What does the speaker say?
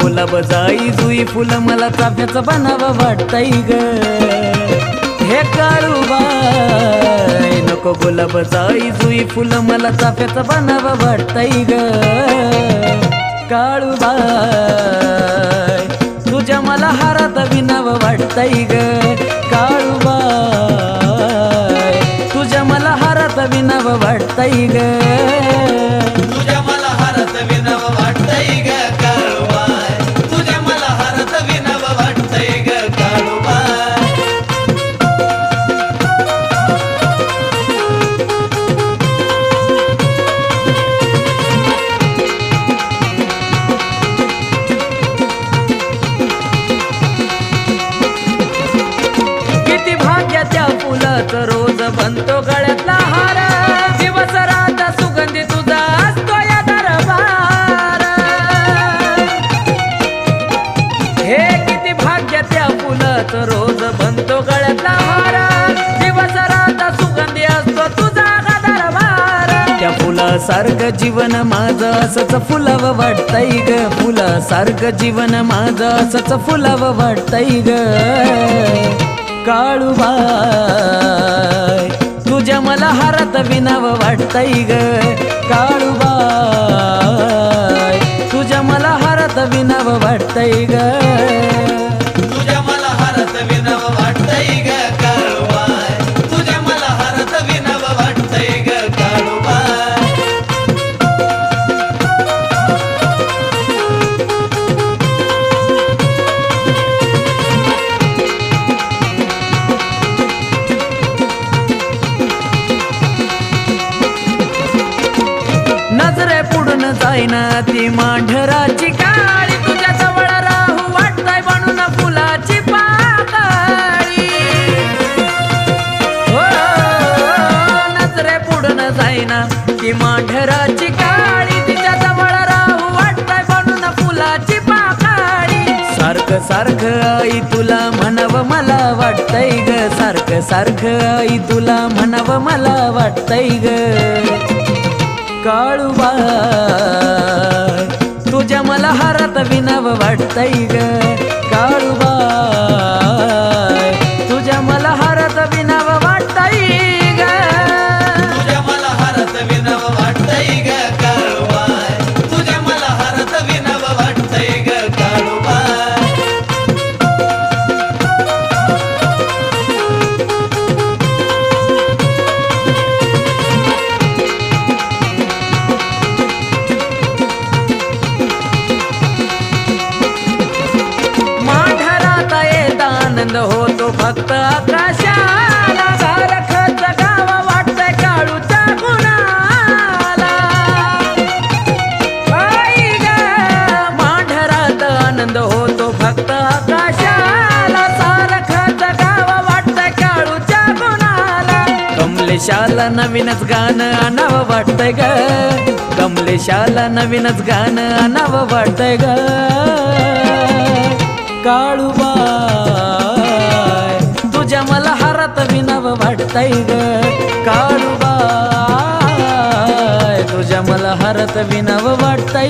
गुलाब जाई जुई फुलं मला चाफ्याचं बनावं वाटतंय ग. हे काळूबाई नको गुलाब जाई जुई फुलं मला चाफ्याचं बनावं वाटतंय ग. काळूबाई तुझ्या मला हारात विनावं वाटतंय ग. काळूबाई तुझ्या मला हारात विनावं वाटतंय ग. फुलाचं रोज बनतो गळ्यातला हार. दिवस रात सुगंधी तुझा असतो या दरबार. हे किती भाग्य त्या फुलाचं रोज बनतो गळ्यातला हार. दिवस रात सुगंधी असतो तुझा गा दरबार. त्या फुलासारखं जीवन माझं असंच फुलावं वाटतंय ग. फुलासारखं जीवन माझं असंच फुलावं वाटतंय ग. काळुबा विनाव वाटतंय ग. काळूबाई तुझ्या मला हरत विनावं वाटतंय ग. पुढून जाईना ती मांढराची काळी तुझ्या जवळ राहू वाटतंय म्हणून फुलाची पाकळी. हो, नजरे पुढून जाईना ती मांढराची काळी तिच्या जवळ राहू वाटतंय म्हणून फुलाची पाकळी. सारखं सारखं आई तुला म्हणावं मला वाटतंय ग. सारखं सारखं आई तुला म्हणावं मला वाटतंय ग. काळूबाई तुझ्या हारात विनाव फक्त आकाशाला सारखं जगावा वाटतंय काळूच्या गुणाला. आई ग, आनंद होतो फक्त आकाशाला. सारखं जगावा वाटतंय काळूच्या गुणाला. कमलेशाला नवीनच गाणं आणावं वाटतंय ग. कमलेशाला नवीनच गाणं आणावं वाटतंय ग. काळूबा वाटतय ग काळूबाई तुझ्या मला हरत विनव वाटतय